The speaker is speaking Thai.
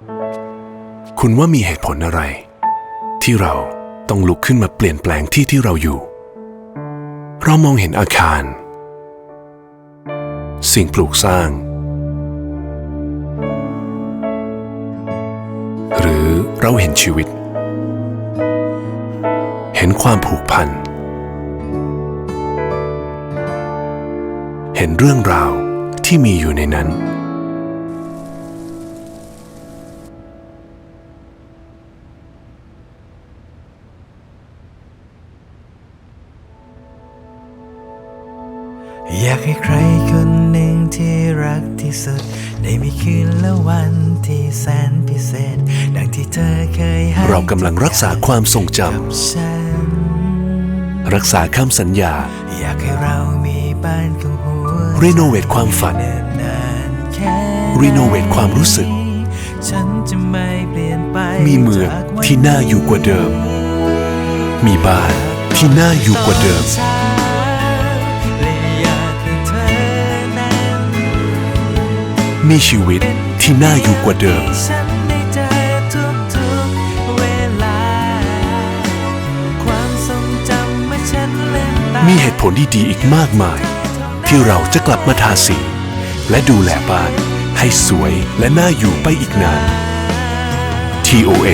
คุณว่ามีเหตุผลอะไร ที่เราต้องลุกขึ้นมาเปลี่ยนแปลงที่ที่เราอยู่ เรามองเห็นอาคาร สิ่งปลูกสร้าง หรือเราเห็นชีวิต เห็นความผูกพัน เห็นเรื่องราวที่มีอยู่ในนั้น อยากให้ใครคนหนึ่งที่รักที่สุด ได้มีคืนและวันที่แสนพิเศษ ดังที่เธอเคยให้เรากำลังรักษาความทรงจกับฉันำรักษาคำสัญญา อยากให้เรามีบ้านของหัวใจรีโนเวทความฝัน เนิ่นนานแค่รีโนเวทความรู้สึก ฉันจะไม่เปลี่ยนไปมีเมืองที่น่าอยู่กว่าเดิม มีบ้านที่น่าอยู่กว่าเดิมและ มีชีวิตที่น่าอยู่กว่าเดิมฉันได้เจอทุกๆเวลาความทรงจำเมื่อฉันเล่นตามีเหตุผลที่ดีอีกมากมาย ที่เราจะกลับมาทาสี และดูแลบ้านให้สวยและน่าอยู่ไปอีกนาน TOA